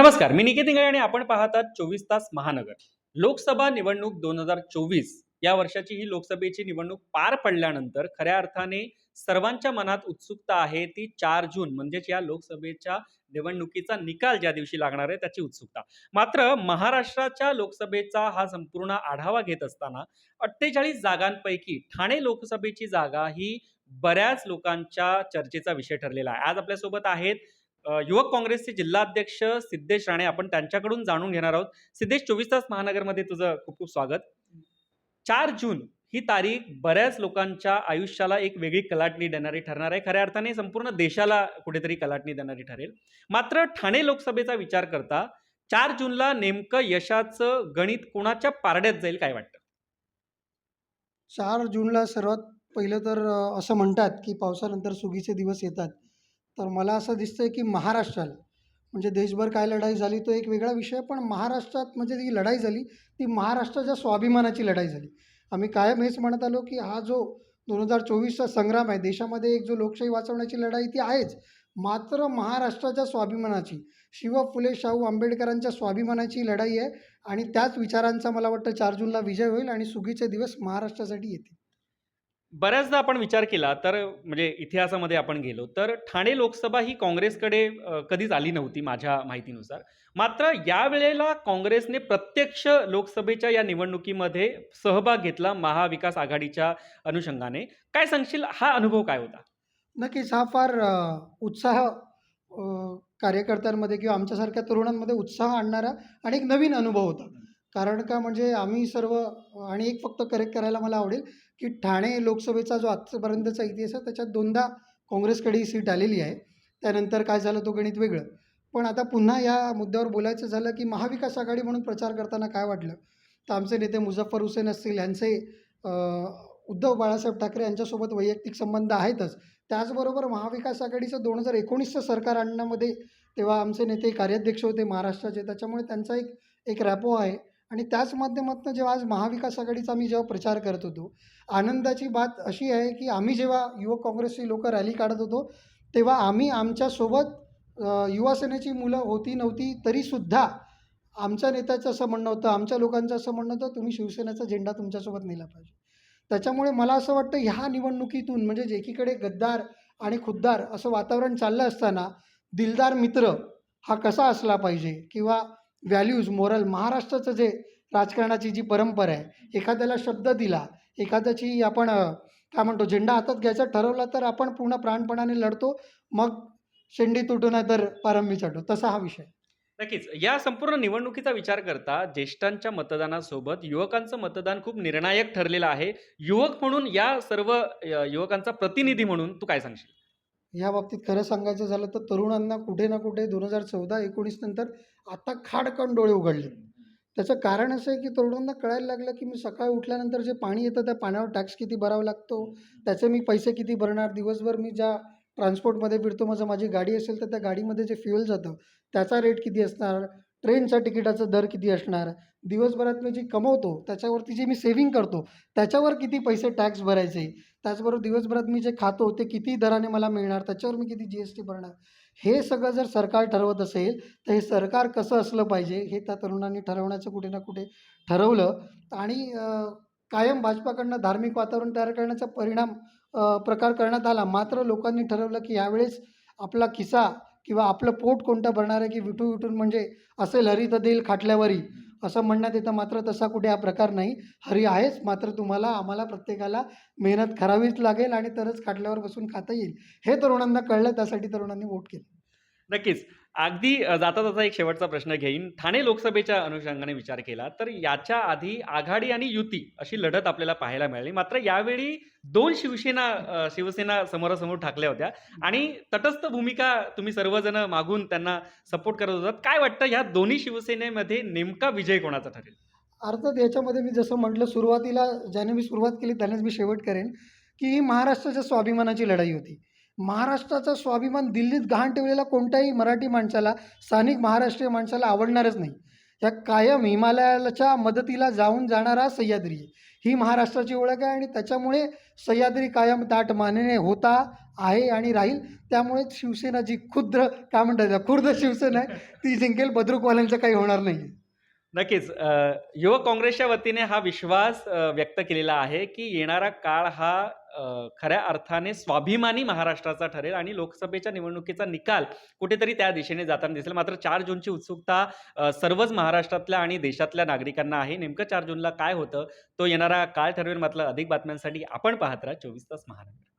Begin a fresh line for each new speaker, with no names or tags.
नमस्कार मी निकेत इंगळे आणि आपण पाहतात चोवीस तास महानगर. लोकसभा निवडणूक दोन हजार चोवीस या वर्षाची ही लोकसभेची निवडणूक पार पडल्यानंतर खऱ्या अर्थाने सर्वांच्या मनात उत्सुकता आहे ती चार जून म्हणजेच या लोकसभेच्या निवडणुकीचा निकाल ज्या दिवशी लागणार आहे त्याची उत्सुकता. मात्र महाराष्ट्राच्या लोकसभेचा हा संपूर्ण आढावा घेत असताना अठ्ठेचाळीस जागांपैकी ठाणे लोकसभेची जागा ही बऱ्याच लोकांच्या चर्चेचा विषय ठरलेला आहे. आज आपल्यासोबत आहेत युवक काँग्रेसचे जिल्हाध्यक्ष सिद्धेश राणे आपण त्यांच्याकडून जाणून घेणार आहोत. सिद्धेश चोवीस तास महानगरमध्ये तुझं खूप खूप स्वागत. चार जून ही तारीख बऱ्याच लोकांच्या आयुष्याला एक वेगळी कलाटणी देणारी ठरणार आहे. खऱ्या अर्थाने संपूर्ण देशाला कुठेतरी कलाटणी देणारी ठरेल. मात्र ठाणे लोकसभेचा विचार करता चार जूनला नेमकं यशाचं गणित कोणाच्या पारड्यात जाईल काय वाटतं?
चार जूनला सर्वात पहिलं तर असं म्हणतात की पावसानंतर सुगीचे दिवस येतात. तर मला असं दिसतंय की महाराष्ट्राला म्हणजे देशभर काय लढाई झाली तो एक वेगळा विषय पण महाराष्ट्रात म्हणजे जी लढाई झाली ती महाराष्ट्राच्या स्वाभिमानाची लढाई झाली. आम्ही कायम हेच म्हणत आलो की हा जो दोन हजार चोवीसचा संग्राम आहे देशामध्ये एक जो लोकशाही वाचवण्याची लढाई ती आहेच. मात्र महाराष्ट्राच्या स्वाभिमानाची शिव फुले शाहू आंबेडकरांच्या स्वाभिमानाची लढाई आहे आणि त्याच विचारांचा मला वाटतं चार जूनला विजय होईल आणि सुगीचे दिवस महाराष्ट्रासाठी येतील.
बऱ्याचदा आपण विचार केला तर म्हणजे इतिहासामध्ये आपण गेलो तर ठाणे लोकसभा ही काँग्रेसकडे अ, कधीच आली नव्हती माझ्या माहितीनुसार. मात्र यावेळेला काँग्रेसने प्रत्यक्ष लोकसभेच्या या निवडणुकीमध्ये सहभाग घेतला महाविकास आघाडीच्या अनुषंगाने. काय सांगशील? हा अनुभव काय होता?
नक्कीच हा फार अ, उत्साह अ, कार्यकर्त्यांमध्ये किंवा आमच्यासारख्या तरुणांमध्ये उत्साह आणणारा आणि एक नवीन अनुभव होता. कारण का म्हणजे आम्ही सर्व आणि एक फक्त करेक्ट करायला मला आवडेल की ठाणे लोकसभेचा जो आजपर्यंतचा इतिहास आहे त्याच्यात दोनदा काँग्रेसकडे ही सीट आलेली आहे. त्यानंतर काय झालं तो गणित वेगळं. पण आता पुन्हा या मुद्द्यावर बोलायचं झालं की महाविकास आघाडी म्हणून प्रचार करताना काय वाटलं? तर आमचे नेते मुझफ्फर हुसेन असतील यांचे उद्धव बाळासाहेब ठाकरे यांच्यासोबत वैयक्तिक संबंध आहेतच. त्याचबरोबर महाविकास आघाडीचं दोन हजार एकोणीसचं सरकार आणण्यामध्ये तेव्हा आमचे नेते कार्याध्यक्ष होते महाराष्ट्राचे. त्याच्यामुळे त्यांचा एक एक रॅपो आहे. आणि त्याच माध्यमातून जेव्हा आज महाविकास आघाडीचा आम्ही जेव्हा प्रचार करत होतो आनंदाची बात अशी आहे की आम्ही जेव्हा युवक काँग्रेसची लोक रॅली काढत होतो तेव्हा आम्ही आमच्यासोबत युवासेनेची मुलं होती नव्हती तरीसुद्धा आमच्या नेत्याचं असं म्हणणं होतं आमच्या लोकांचं असं म्हणणं होतं तुम्ही शिवसेनेचा झेंडा तुमच्यासोबत नेला पाहिजे. त्याच्यामुळे मला असं वाटतं ह्या निवडणुकीतून म्हणजे जे एकीकडे गद्दार आणि खुद्दार असं वातावरण चाललं असताना दिलदार मित्र हा कसा असला पाहिजे? किंवा व्हॅल्यूज मोरल महाराष्ट्राचं जे राजकारणाची जी परंपरा आहे एखाद्याला शब्द दिला एखाद्याची आपण काय म्हणतो झेंडा हातात घ्यायचा ठरवला तर आपण पूर्ण प्राणपणाने लढतो मग शेंडी तुटू नाही तर पारंबी चढतो तसा हा विषय.
नक्कीच. या संपूर्ण निवडणुकीचा विचार करता ज्येष्ठांच्या मतदानासोबत युवकांचं मतदान खूप निर्णायक ठरलेलं आहे. युवक म्हणून या सर्व युवकांचा प्रतिनिधी म्हणून तू काय सांगशील?
या बाबतीत खरं सांगायचं झालं तर तरुणांना कुठे ना कुठे दोन हजार चौदा एकोणीस नंतर आता खाडकन डोळे उघडले. त्याचं कारण असं आहे की तरुणांना कळायला लागलं की मी सकाळी उठल्यानंतर जे पाणी येतं त्या पाण्यावर टॅक्स किती भरावा लागतो त्याचे मी पैसे किती भरणार? दिवसभर मी ज्या ट्रान्सपोर्टमध्ये फिरतो माझं माझी गाडी असेल तर त्या गाडीमध्ये जे फ्युएल जातं त्याचा रेट किती असणार? ट्रेनच्या तिकिटाचा दर किती असणार? दिवसभरात मी जी कमवतो त्याच्यावरती जे मी सेव्हिंग करतो त्याच्यावर किती पैसे टॅक्स भरायचे? त्याचबरोबर दिवसभरात मी जे खातो ते किती दराने मला मिळणार? त्याच्यावर मी किती जी एस टी भरणार? हे सगळं जर सरकार ठरवत असेल तर हे सरकार कसं असलं पाहिजे हे त्या तरुणांनी ठरवण्याचं कुठे ना कुठे ठरवलं. आणि कायम भाजपाकडनं धार्मिक वातावरण तयार करण्याचा परिणाम प्रकार करण्यात आला. मात्र लोकांनी ठरवलं की यावेळेस आपला खिसा किंवा आपलं पोट कोणतं भरणार आहे की विठू विठून म्हणजे असेल हरी तर देईल खाटल्यावरी. असं म्हणण्यात येतं मात्र तसा कुठे हा प्रकार नाही. हरी आहेच मात्र तुम्हाला आम्हाला प्रत्येकाला मेहनत करावीच लागेल आणि तरच खाटल्यावर बसून खाता येईल. हे तरुणांना कळलं त्यासाठी तरुणांनी वोट केलं.
नक्कीच. अगदी जाता जाता एक शेवटचा प्रश्न घेईन. ठाणे लोकसभेच्या अनुषंगाने विचार केला तर याच्या आधी आघाडी आणि युती अशी लढत आपल्याला पाहायला मिळाली. मात्र यावेळी दोन शिवसेना शिवसेना समोरासमोर ठाकल्या होत्या आणि तटस्थ भूमिका तुम्ही सर्वजण मागून त्यांना सपोर्ट करत होतात. काय वाटतं ह्या दोन्ही शिवसेनेमध्ये नेमका विजय कोणाचा ठरेल?
अर्थात याच्यामध्ये मी जसं म्हटलं सुरुवातीला ज्याने मी सुरुवात केली त्यानेच मी शेवट करेन की ही महाराष्ट्राच्या स्वाभिमानाची लढाई होती. महाराष्ट्राचा स्वाभिमान दिल्लीत गहाण ठेवलेला कोणत्याही मराठी माणसाला स्थानिक महाराष्ट्रीय माणसाला आवडणारच नाही. ह्या कायम हिमालयाच्या मदतीला जाऊन जाणारा सह्याद्री ही महाराष्ट्राची ओळख आहे आणि त्याच्यामुळे सह्याद्री कायम ताट मानेने होता आहे आणि राहील. त्यामुळे शिवसेना जी खुद्र काय म्हणतात खुर्द शिवसेना आहे. ती जिंकेल. बद्रुकवाल्यांचं काही होणार नाही
नक्कीच. युवक काँग्रेसच्या वतीने हा विश्वास व्यक्त केलेला आहे की येणारा काळ हा खऱ्या अर्थाने स्वाभिमानी महाराष्ट्राचा ठरेल आणि लोकसभेच्या निवडणुकीचा निकाल कुठेतरी त्या दिशेने जाताना दिसेल. मात्र चार जूनची उत्सुकता सर्वच महाराष्ट्रातल्या आणि देशातल्या नागरिकांना आहे. नेमकं चार जूनला काय होतं? तो येणारा काळ ठरवेल. मात्र अधिक बातम्यांसाठी आपण पाहत राहा चोवीस तास महाराष्ट्र.